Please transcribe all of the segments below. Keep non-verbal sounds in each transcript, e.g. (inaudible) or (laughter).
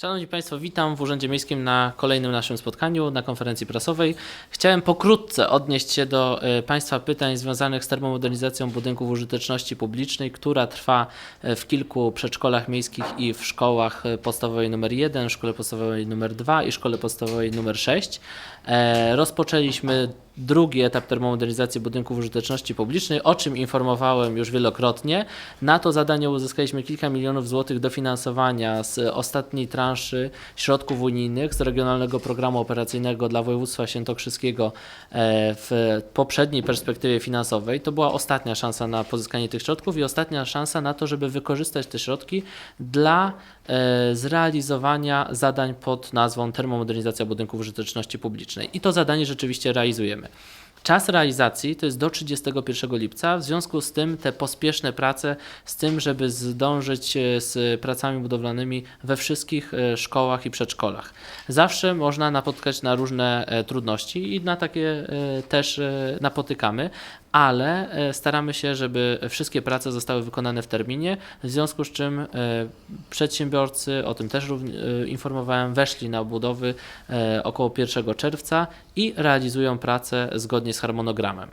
Szanowni Państwo, witam w Urzędzie Miejskim na kolejnym naszym spotkaniu, na konferencji prasowej. Chciałem pokrótce odnieść się do e, Państwa pytań związanych z termomodernizacją budynków użyteczności publicznej, która trwa e, w kilku przedszkolach miejskich i w szkołach e, podstawowej nr 1, szkole podstawowej nr 2 i szkole podstawowej nr 6. E, Rozpoczęliśmy drugi etap termomodernizacji budynków użyteczności publicznej, o czym informowałem już wielokrotnie. Na to zadanie uzyskaliśmy kilka milionów złotych dofinansowania z ostatniej transzy środków unijnych z Regionalnego Programu Operacyjnego dla województwa świętokrzyskiego e, w poprzedniej perspektywie finansowej. To była ostatnia szansa na pozyskanie tych środków i ostatnia szansa na to, żeby wykorzystać te środki dla e, zrealizowania zadań pod nazwą termomodernizacja budynków użyteczności publicznej. I to zadanie rzeczywiście realizujemy. Czas realizacji to jest do 31 lipca, w związku z tym te pospieszne prace z tym, żeby zdążyć e, z pracami budowlanymi we wszystkich e, szkołach i przedszkolach. Zawsze można napotkać na różne e, trudności i na takie też napotykamy, ale e, staramy się, żeby wszystkie prace zostały wykonane w terminie, w związku z czym e, przedsiębiorcy, o tym też e, informowałem, weszli na budowy około 1 czerwca i realizują pracę zgodnie z harmonogramem.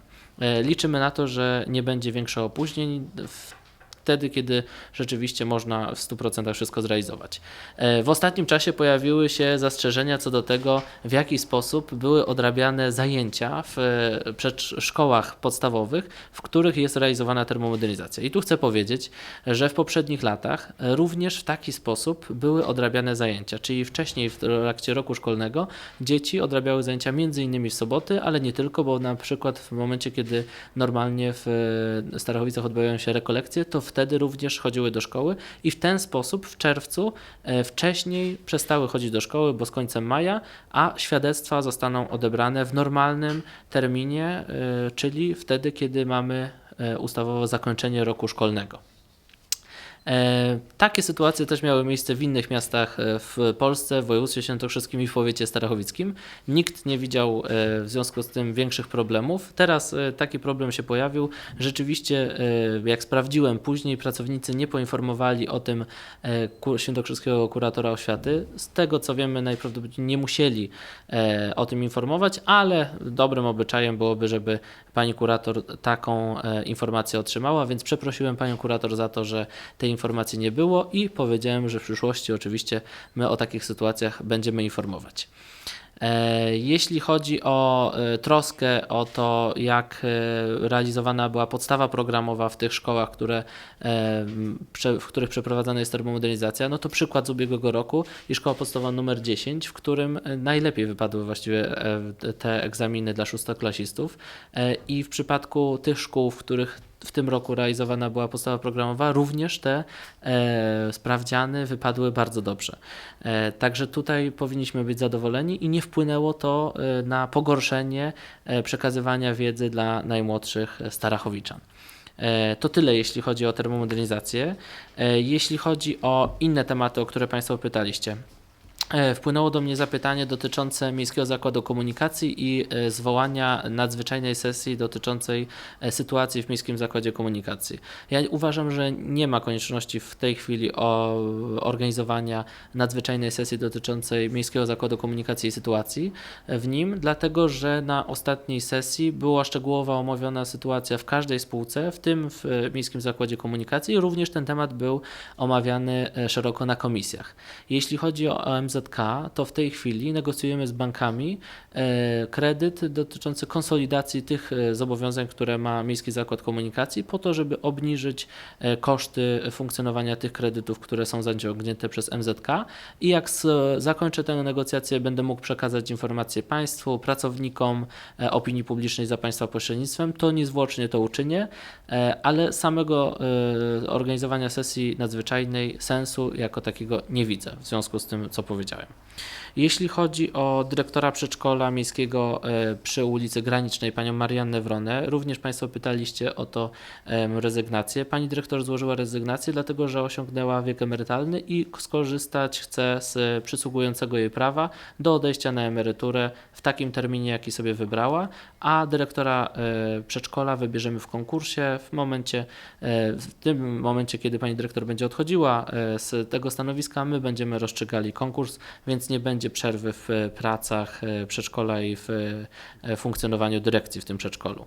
Liczymy na to, że nie będzie większych opóźnień w wtedy, kiedy rzeczywiście można w 100% wszystko zrealizować. E, W ostatnim czasie pojawiły się zastrzeżenia co do tego, w jaki sposób były odrabiane zajęcia w e, przedszkolach podstawowych, w których jest realizowana termomodernizacja. I tu chcę powiedzieć, że w poprzednich latach również w taki sposób były odrabiane zajęcia, czyli wcześniej w trakcie roku szkolnego dzieci odrabiały zajęcia innymi w soboty, ale nie tylko, bo na przykład w momencie, kiedy normalnie w e, Starachowicach odbywają się rekolekcje, to wtedy również chodziły do szkoły i w ten sposób w czerwcu e, wcześniej przestały chodzić do szkoły, bo z końcem maja, a świadectwa zostaną odebrane w normalnym terminie, e, czyli wtedy, kiedy mamy e, ustawowo zakończenie roku szkolnego. E, Takie sytuacje też miały miejsce w innych miastach e, w Polsce, w województwie świętokrzyskim i w powiecie starachowickim. Nikt nie widział e, w związku z tym większych problemów. Teraz taki problem się pojawił. Rzeczywiście, jak sprawdziłem później, pracownicy nie poinformowali o tym świętokrzyskiego kuratora oświaty. Z tego co wiemy, najprawdopodobniej nie musieli o tym informować, ale dobrym obyczajem byłoby, żeby pani kurator taką informację otrzymała, więc przeprosiłem panią kurator za to, że tej informacji nie było i powiedziałem, że w przyszłości oczywiście my o takich sytuacjach będziemy informować. E, Jeśli chodzi o e, troskę o to, jak e, realizowana była podstawa programowa w tych szkołach, które, w których przeprowadzana jest termomodernizacja, no to przykład z ubiegłego roku i szkoła podstawowa numer 10, w którym najlepiej wypadły właściwie te egzaminy dla szóstoklasistów i w przypadku tych szkół, w których w tym roku realizowana była podstawa programowa, również te e, sprawdziany wypadły bardzo dobrze. E, także tutaj powinniśmy być zadowoleni i nie wpłynęło to e, na pogorszenie e, przekazywania wiedzy dla najmłodszych Starachowiczan. E, To tyle, jeśli chodzi o termomodernizację. E, Jeśli chodzi o inne tematy, o które Państwo pytaliście. E, Wpłynęło do mnie zapytanie dotyczące Miejskiego Zakładu Komunikacji i e, zwołania nadzwyczajnej sesji dotyczącej e, sytuacji w Miejskim Zakładzie Komunikacji. Ja uważam, że nie ma konieczności w tej chwili o organizowania nadzwyczajnej sesji dotyczącej Miejskiego Zakładu Komunikacji i sytuacji w nim, dlatego że na ostatniej sesji była szczegółowo omówiona sytuacja w każdej spółce, w tym w Miejskim Zakładzie Komunikacji i również ten temat był omawiany szeroko na komisjach. Jeśli chodzi o MZK, to w tej chwili negocjujemy z bankami e, kredyt dotyczący konsolidacji tych e, zobowiązań, które ma Miejski Zakład Komunikacji, po to, żeby obniżyć e, koszty funkcjonowania tych kredytów, które są zaciągnięte przez MZK. I jak zakończę tę negocjację, będę mógł przekazać informacje Państwu, pracownikom, opinii publicznej za Państwa pośrednictwem, to niezwłocznie to uczynię, ale samego organizowania sesji nadzwyczajnej sensu jako takiego nie widzę w związku z tym, co powiedziałem. Powiedziałem. Jeśli chodzi o dyrektora przedszkola miejskiego e, przy ulicy Granicznej, panią Mariannę Wronę, również Państwo pytaliście o to rezygnację. Pani dyrektor złożyła rezygnację, dlatego że osiągnęła wiek emerytalny i skorzystać chce z przysługującego jej prawa do odejścia na emeryturę w takim terminie, jaki sobie wybrała, a dyrektora e, przedszkola wybierzemy w konkursie w momencie, e, w tym momencie, kiedy pani dyrektor będzie odchodziła z tego stanowiska, my będziemy rozstrzygali konkurs, więc nie będzie przerwy w e, pracach e, przedszkola i w e, funkcjonowaniu dyrekcji w tym przedszkolu.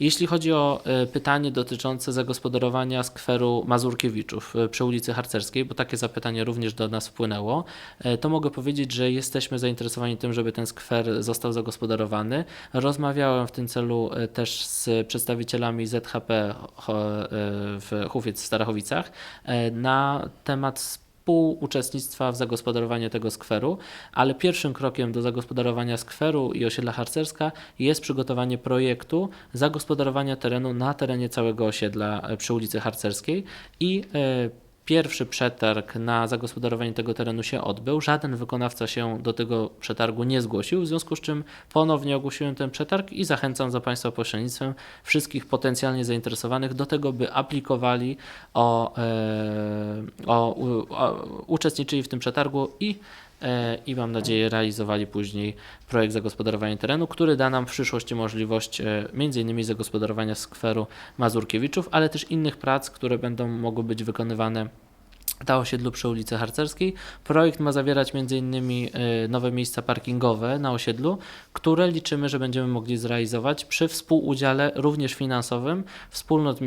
Jeśli chodzi o pytanie dotyczące zagospodarowania skweru Mazurkiewiczów przy ulicy Harcerskiej, bo takie zapytanie również do nas wpłynęło, to mogę powiedzieć, że jesteśmy zainteresowani tym, żeby ten skwer został zagospodarowany. Rozmawiałem w tym celu też z przedstawicielami ZHP w Hufiec w Starachowicach na temat współuczestnictwa w zagospodarowaniu tego skweru, ale pierwszym krokiem do zagospodarowania skweru i osiedla harcerska jest przygotowanie projektu zagospodarowania terenu na terenie całego osiedla e, przy ulicy Harcerskiej i e, Pierwszy przetarg na zagospodarowanie tego terenu się odbył. Żaden wykonawca się do tego przetargu nie zgłosił, w związku z czym ponownie ogłosiłem ten przetarg i zachęcam za Państwa pośrednictwem wszystkich potencjalnie zainteresowanych do tego, by aplikowali o, e, o, u- o uczestniczyli w tym przetargu i i mam nadzieję realizowali później projekt zagospodarowania terenu, który da nam w przyszłości możliwość e, innymi zagospodarowania skweru Mazurkiewiczów, ale też innych prac, które będą mogły być wykonywane na osiedlu przy ulicy Harcerskiej. Projekt ma zawierać m.in. e, nowe miejsca parkingowe na osiedlu, które liczymy, że będziemy mogli zrealizować przy współudziale również finansowym wspólnot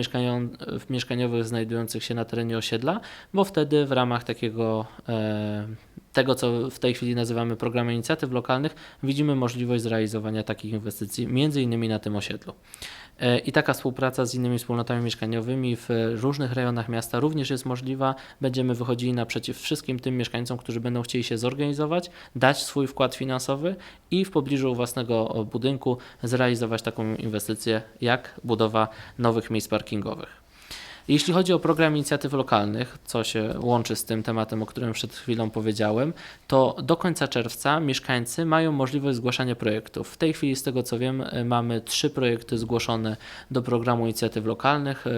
mieszkaniowych znajdujących się na terenie osiedla, bo wtedy w ramach takiego e, tego, co w tej chwili nazywamy programem inicjatyw lokalnych, widzimy możliwość zrealizowania takich inwestycji, między innymi na tym osiedlu. E, I taka współpraca z innymi wspólnotami mieszkaniowymi w różnych rejonach miasta również jest możliwa. Będziemy wychodzili naprzeciw wszystkim tym mieszkańcom, którzy będą chcieli się zorganizować, dać swój wkład finansowy i w pobliżu własnego budynku zrealizować taką inwestycję jak budowa nowych miejsc parkingowych. Jeśli chodzi o program inicjatyw lokalnych, co się łączy z tym tematem, o którym przed chwilą powiedziałem, to do końca czerwca mieszkańcy mają możliwość zgłaszania projektów. W tej chwili, z tego co wiem, y, mamy trzy projekty zgłoszone do programu inicjatyw lokalnych y,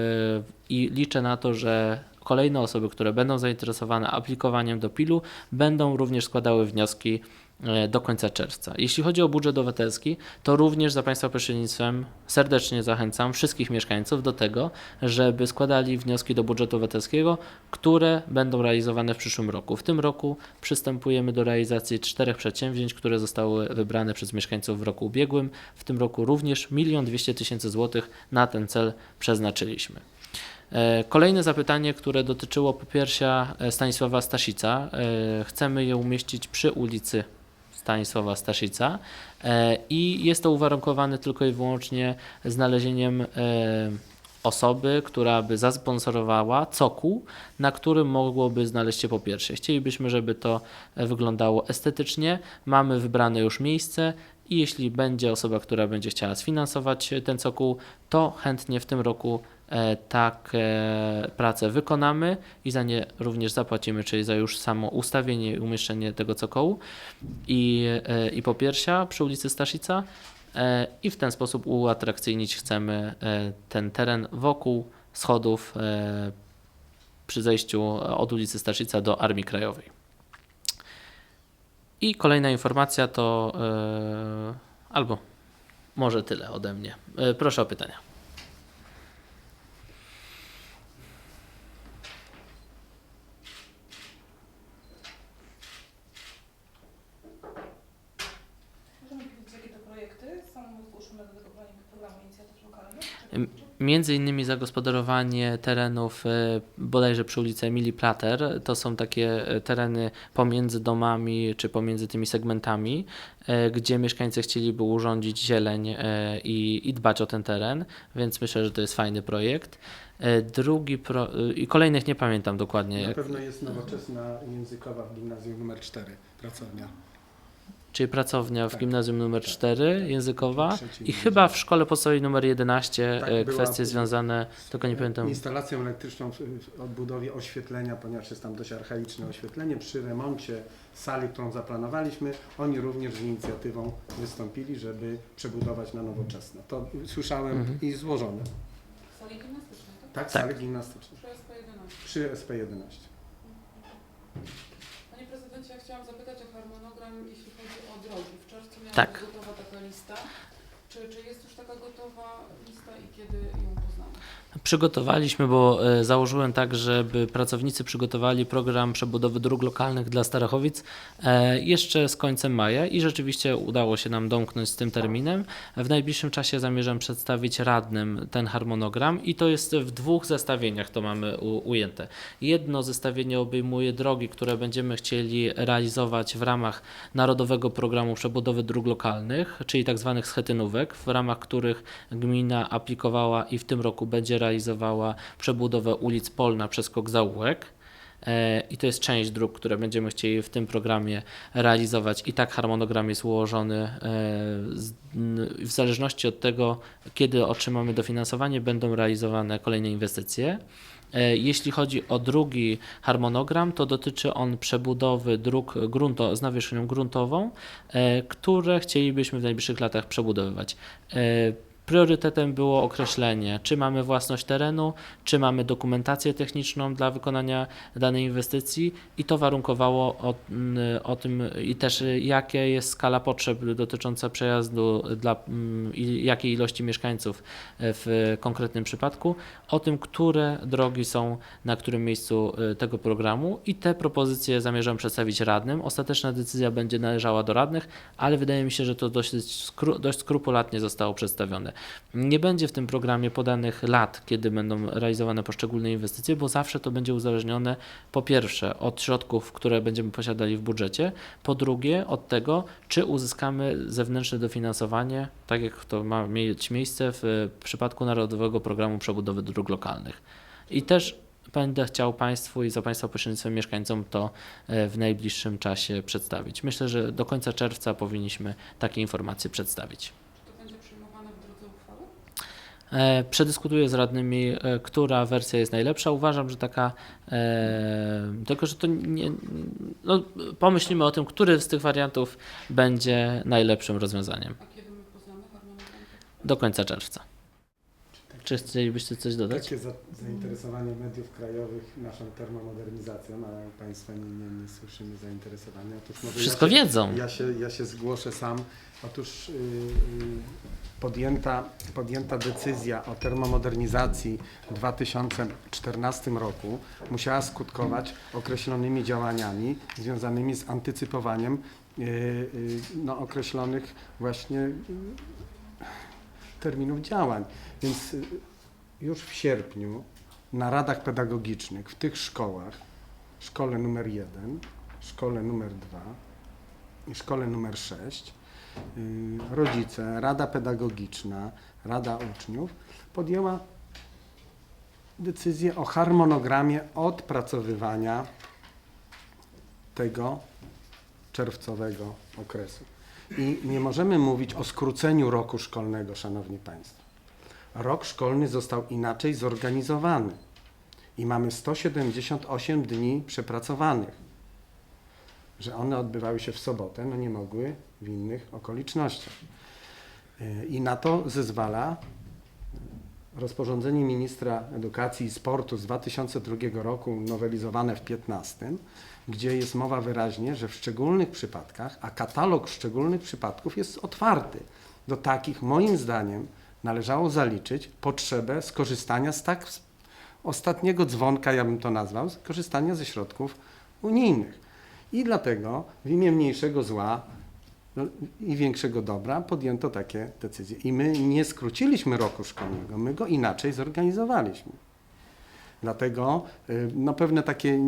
i liczę na to, że kolejne osoby, które będą zainteresowane aplikowaniem do PIL-u, będą również składały wnioski do końca czerwca. Jeśli chodzi o budżet obywatelski, to również za Państwa pośrednictwem serdecznie zachęcam wszystkich mieszkańców do tego, żeby składali wnioski do budżetu obywatelskiego, które będą realizowane w przyszłym roku. W tym roku przystępujemy do realizacji czterech przedsięwzięć, które zostały wybrane przez mieszkańców w roku ubiegłym. W tym roku również 1 200 tysięcy złotych na ten cel przeznaczyliśmy. E, Kolejne zapytanie, które dotyczyło popiersia e, Stanisława Staszica. E, Chcemy je umieścić przy ulicy Stanisława Staszica e, i jest to uwarunkowane tylko i wyłącznie znalezieniem e, osoby, która by zasponsorowała cokół, na którym mogłoby znaleźć się popiersie. Chcielibyśmy, żeby to e, wyglądało estetycznie. Mamy wybrane już miejsce i jeśli będzie osoba, która będzie chciała sfinansować ten cokół, to chętnie w tym roku tak e, pracę wykonamy i za nie również zapłacimy, czyli za już samo ustawienie i umieszczenie tego cokołu i, e, i popiersia przy ulicy Staszica e, i w ten sposób uatrakcyjnić chcemy e, ten teren wokół schodów e, przy zejściu od ulicy Staszica do Armii Krajowej. I kolejna informacja to e, albo może tyle ode mnie. E, Proszę o pytania. Możemy powiedzieć, jakie to projekty są zgłoszone do tego programu inicjatyw lokalnych? Ym, Między innymi zagospodarowanie terenów e, bodajże przy ulicy Emilii Plater. To są takie e, tereny pomiędzy domami czy pomiędzy tymi segmentami, e, gdzie mieszkańcy chcieliby urządzić zieleń i, i dbać o ten teren, więc myślę, że to jest fajny projekt. Drugi pro, i kolejnych nie pamiętam dokładnie. Na pewno jest nowoczesna językowa w gimnazjum numer 4, pracownia. Czyli pracownia w Tak, gimnazjum numer tak. 4, językowa Trzeci i chyba w szkole podstawowej numer 11 Tak, e, była- kwestie związane, tylko nie pamiętam. Instalacją elektryczną w w odbudowie oświetlenia, ponieważ jest tam dość archaiczne oświetlenie. Przy remoncie sali, którą zaplanowaliśmy, oni również z inicjatywą wystąpili, żeby przebudować na nowoczesne. To słyszałem Mhm. i złożone. Sali gimnastycznej, tak? Tak, Tak. sali gimnastyczne Przy SP11. przy SP11. Panie prezydencie, ja chciałam zapytać o harmonogram, jeśli chodzi o drogi. W czerwcu miała Tak. gotowa taka lista. Czy, czy jest już taka gotowa lista i kiedy ją? Przygotowaliśmy, bo e, założyłem tak, żeby pracownicy przygotowali program przebudowy dróg lokalnych dla Starachowic e, jeszcze z końcem maja i rzeczywiście udało się nam domknąć z tym terminem. W najbliższym czasie zamierzam przedstawić radnym ten harmonogram i to jest w dwóch zestawieniach to mamy ujęte. Jedno zestawienie obejmuje drogi, które będziemy chcieli realizować w ramach Narodowego Programu Przebudowy Dróg Lokalnych, czyli tak zwanych schetynówek, w ramach których gmina aplikowała i w tym roku będzie realizowała przebudowę ulic Polna przez Kok Zaułek. E, I to jest część dróg, które będziemy chcieli w tym programie realizować. I tak harmonogram jest ułożony. e, W zależności od tego, kiedy otrzymamy dofinansowanie, będą realizowane kolejne inwestycje. E, Jeśli chodzi o drugi harmonogram, to dotyczy on przebudowy dróg grunto, z nawierzchnią gruntową, które chcielibyśmy w najbliższych latach przebudowywać. E, Priorytetem było określenie, czy mamy własność terenu, czy mamy dokumentację techniczną dla wykonania danej inwestycji i to warunkowało o, m, o tym i też jakie jest skala potrzeb dotycząca przejazdu dla mm, i jakiej ilości mieszkańców e, w konkretnym przypadku, o tym, które drogi są na którym miejscu y, tego programu i te propozycje zamierzam przedstawić radnym. Ostateczna decyzja będzie należała do radnych, ale wydaje mi się, że to dość, skru, dość skrupulatnie zostało przedstawione. Nie będzie w tym programie podanych lat, kiedy będą realizowane poszczególne inwestycje, bo zawsze to będzie uzależnione po pierwsze od środków, które będziemy posiadali w budżecie, po drugie od tego, czy uzyskamy zewnętrzne dofinansowanie, tak jak to ma mieć miejsce w przypadku Narodowego Programu Przebudowy Dróg Lokalnych. I też będę chciał Państwu i za Państwa pośrednictwem mieszkańcom to e, w najbliższym czasie przedstawić. Myślę, że do końca czerwca powinniśmy takie informacje przedstawić. Czy to będzie przyjmowane w drodze uchwały? E, Przedyskutuję z radnymi, e, która wersja jest najlepsza. Uważam, że taka, e, tylko że to nie, no, pomyślimy o tym, który z tych wariantów będzie najlepszym rozwiązaniem do końca czerwca. Czy chcielibyście coś dodać? Takie za, zainteresowanie mediów krajowych naszą termomodernizacją, a Państwa nie, nie, nie słyszymy zainteresowania. Otóż może Wszystko ja się, wiedzą. Ja się, ja się zgłoszę sam. Otóż yy, podjęta, podjęta decyzja o termomodernizacji w 2014 roku musiała skutkować określonymi działaniami związanymi z antycypowaniem yy, yy, no, określonych właśnie terminów działań. Więc y, już w sierpniu na radach pedagogicznych w tych szkołach, szkole numer 1, szkole numer 2 i szkole numer 6, y, rodzice, rada pedagogiczna, rada uczniów podjęła decyzję o harmonogramie odpracowywania tego czerwcowego okresu. I nie możemy mówić o skróceniu roku szkolnego, Szanowni Państwo. Rok szkolny został inaczej zorganizowany i mamy 178 dni przepracowanych. Że one odbywały się w sobotę, no nie mogły w innych okolicznościach. Yy, I na to zezwala rozporządzenie ministra edukacji i sportu z 2002 roku, nowelizowane w 15, gdzie jest mowa wyraźnie, że w szczególnych przypadkach, a katalog szczególnych przypadków jest otwarty, do takich moim zdaniem należało zaliczyć potrzebę skorzystania z tak ostatniego dzwonka, ja bym to nazwał, skorzystania ze środków unijnych. I dlatego w imię mniejszego zła no, i większego dobra podjęto takie decyzje. I my nie skróciliśmy roku szkolnego, my go inaczej zorganizowaliśmy. Dlatego y, no, pewne takie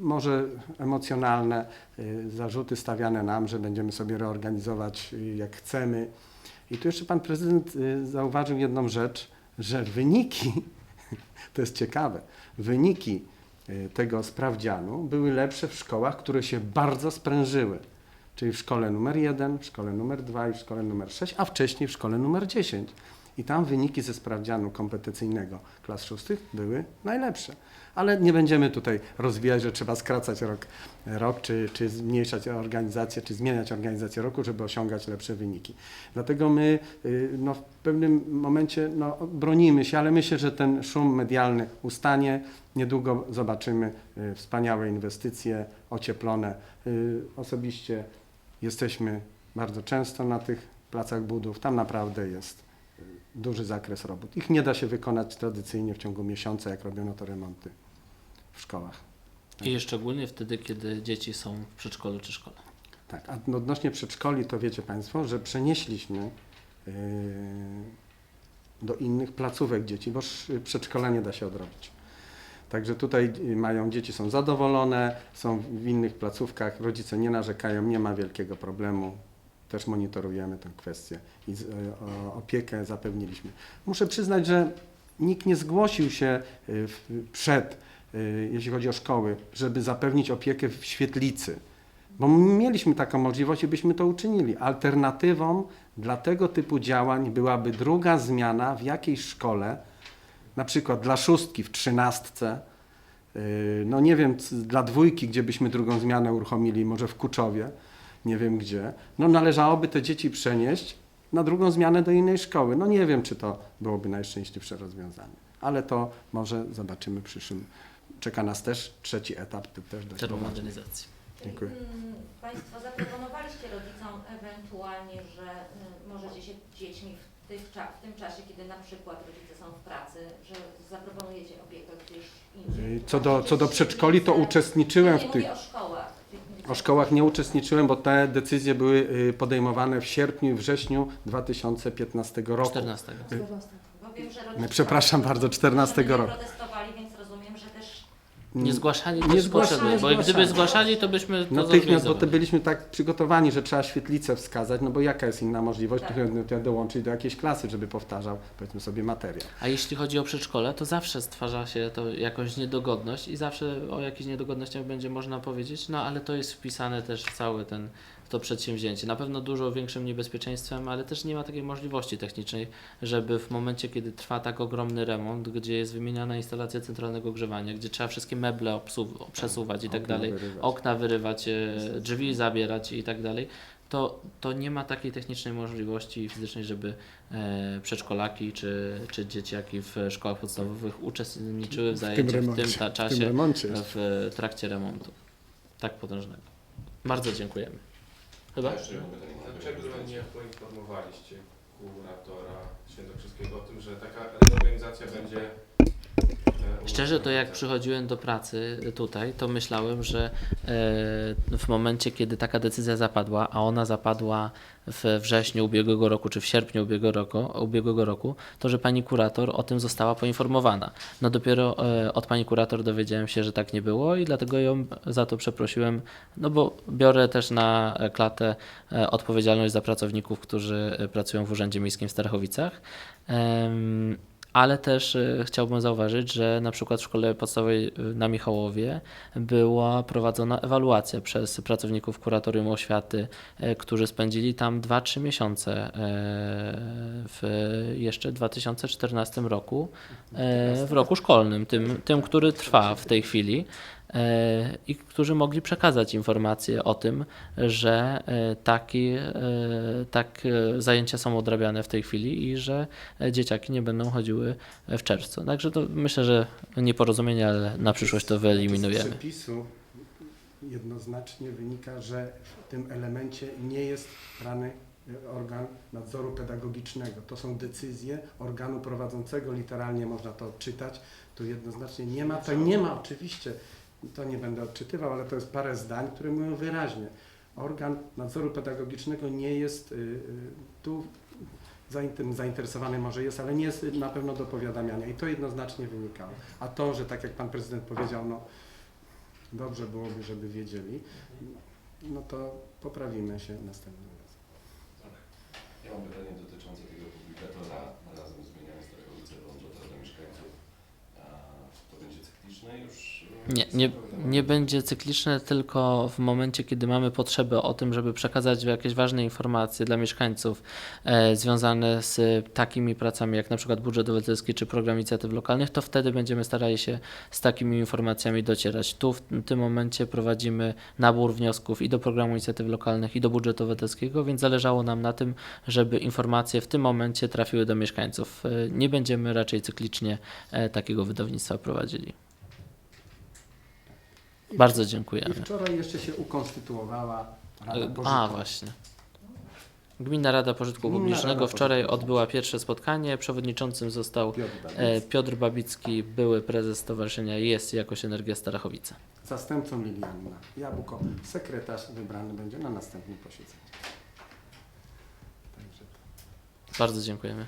może emocjonalne y, zarzuty stawiane nam, że będziemy sobie reorganizować y, jak chcemy. I tu jeszcze pan prezydent zauważył jedną rzecz, że wyniki, (laughs) to jest ciekawe, wyniki tego sprawdzianu były lepsze w szkołach, które się bardzo sprężyły. czyli w szkole numer 1, w szkole numer 2 i w szkole numer 6, a wcześniej w szkole numer 10. I tam wyniki ze sprawdzianu kompetencyjnego klas szóstych były najlepsze. Ale nie będziemy tutaj rozwijać, że trzeba skracać rok, rok czy, czy zmniejszać organizację, czy zmieniać organizację roku, żeby osiągać lepsze wyniki. Dlatego my y, no, w pewnym momencie no, bronimy się, ale myślę, że ten szum medialny ustanie. Niedługo zobaczymy y, wspaniałe inwestycje ocieplone. Y, Osobiście jesteśmy bardzo często na tych placach budów. Tam naprawdę jest duży zakres robót. Ich nie da się wykonać tradycyjnie w ciągu miesiąca, jak robiono to remonty w szkołach. I szczególnie wtedy, kiedy dzieci są w przedszkolu czy szkole. Tak, a odnośnie przedszkoli, to wiecie Państwo, że przenieśliśmy yy, do innych placówek dzieci, bo sz- przedszkola nie da się odrobić. Także tutaj y, mają dzieci są zadowolone, są w innych placówkach, rodzice nie narzekają, nie ma wielkiego problemu. Też monitorujemy tę kwestię i o, opiekę zapewniliśmy. Muszę przyznać, że nikt nie zgłosił się w, przed, y, jeśli chodzi o szkoły, żeby zapewnić opiekę w świetlicy. Bo mieliśmy taką możliwość i byśmy to uczynili. Alternatywą dla tego typu działań byłaby druga zmiana w jakiejś szkole, na przykład dla szóstki w trzynastce, no nie wiem, dla dwójki, gdzie byśmy drugą zmianę uruchomili, może w Kuczowie, nie wiem gdzie, no należałoby te dzieci przenieść na drugą zmianę do innej szkoły. No nie wiem, czy to byłoby najszczęśliwsze rozwiązanie, ale to może zobaczymy w przyszłym. Czeka nas też trzeci etap, ty też dość poważny. Termomodernizacji. Dziękuję. Mm, Państwo zaproponowaliście rodzicom ewentualnie, że y, możecie się dziećmi w, tych, w tym czasie, kiedy na przykład rodzice są w pracy, że zaproponujecie opiekę gdzieś indziej. Co do, co do przedszkoli, to świetlice. uczestniczyłem Ja w nie tych. mówię o szkołach. O szkołach nie uczestniczyłem, bo te decyzje były y, podejmowane w sierpniu i wrześniu 2015 roku. 14. Bo wiem, że rodzice Przepraszam bardzo, 14 żeby nie roku. protestowali, więc rozumiem, że też Nie zgłaszali Nie też zgłaszali, potrzeby, bo zgłaszali. gdyby zgłaszali, to byśmy to Natychmiast, bo to byliśmy tak przygotowani, że trzeba świetlicę wskazać, no bo jaka jest inna możliwość, Tak. to dołączyć do jakiejś klasy, żeby powtarzał, powiedzmy sobie, materiał. A jeśli chodzi o przedszkole, to zawsze stwarza się to jakąś niedogodność i zawsze o jakichś niedogodnościach będzie można powiedzieć, no ale to jest wpisane też w cały ten to przedsięwzięcie. Na pewno dużo większym niebezpieczeństwem, ale też nie ma takiej możliwości technicznej, żeby w momencie, kiedy trwa tak ogromny remont, gdzie jest wymieniana instalacja centralnego ogrzewania, gdzie trzeba wszystkie meble przesuwać i tak dalej, wyrywać. okna wyrywać, e, drzwi zabierać i tak dalej, to, to nie ma takiej technicznej możliwości fizycznej, żeby e, przedszkolaki czy, czy dzieciaki w szkołach podstawowych uczestniczyły w zajęciach w tym, ta w tym czasie remoncie. w trakcie remontu. Tak potężnego. Bardzo dziękujemy. Chyba? Dlaczego nie poinformowaliście kuratora świętokrzyskiego o tym, że taka reorganizacja będzie Szczerze to jak przychodziłem do pracy tutaj, to myślałem, że e, w momencie, kiedy taka decyzja zapadła, a ona zapadła w wrześniu ubiegłego roku, czy w sierpniu ubiegłego roku, ubiegłego roku to że pani kurator o tym została poinformowana. No dopiero e, od pani kurator dowiedziałem się, że tak nie było i dlatego ją za to przeprosiłem, no bo biorę też na klatę e, odpowiedzialność za pracowników, którzy pracują w Urzędzie Miejskim w Starachowicach. Ale też e, chciałbym zauważyć, że na przykład w szkole podstawowej e, na Michałowie była prowadzona ewaluacja przez pracowników kuratorium oświaty, e, którzy spędzili tam 2-3 miesiące e, w jeszcze 2014 roku, e, w roku szkolnym, tym, tym który trwa w tej chwili. E, I którzy mogli przekazać informacje o tym, że e, taki, e, tak zajęcia są odrabiane w tej chwili i że dzieciaki nie będą chodziły w czerwcu. Także to myślę, że nieporozumienie, ale na przyszłość to Z wyeliminujemy. przepisu jednoznacznie wynika, że w tym elemencie nie jest brany organ nadzoru pedagogicznego. To są decyzje organu prowadzącego, literalnie można to odczytać. Tu jednoznacznie nie ma, to nie ma oczywiście, to nie będę odczytywał, ale to jest parę zdań, które mówią wyraźnie. Organ nadzoru pedagogicznego nie jest y, y, tu zainter- zainteresowany może jest, ale nie jest na pewno do powiadamiania i to jednoznacznie wynikało. A to, że tak jak Pan Prezydent powiedział, no dobrze byłoby, żeby wiedzieli, no to poprawimy się następnym razem. Ja mam pytanie dotyczące tego publikatora razem z zmienianiem Starachowice włącza to do mieszkańców. A to będzie cykliczne już Nie, nie, nie będzie cykliczne tylko w momencie, kiedy mamy potrzebę o tym, żeby przekazać jakieś ważne informacje dla mieszkańców e, związane z takimi pracami jak na przykład budżet obywatelski czy program inicjatyw lokalnych, to wtedy będziemy starali się z takimi informacjami docierać. Tu w tym momencie prowadzimy nabór wniosków i do programu inicjatyw lokalnych i do budżetu obywatelskiego, więc zależało nam na tym, żeby informacje w tym momencie trafiły do mieszkańców. E, Nie będziemy raczej cyklicznie e, takiego wydawnictwa prowadzili. I- Bardzo I dziękujemy. wczoraj jeszcze się ukonstytuowała Rada E, Pożytku. A, właśnie. Gminna Rada Pożytku Gminna Publicznego Rada wczoraj Pożytku. odbyła pierwsze spotkanie. Przewodniczącym został Piotr e, Babicki. Piotr Babicki, były prezes Stowarzyszenia Jest Jakoś Energia Starachowice. Zastępcą Lilianna Jabłko. Sekretarz wybrany będzie na następnym posiedzeniu. Także Bardzo dziękujemy.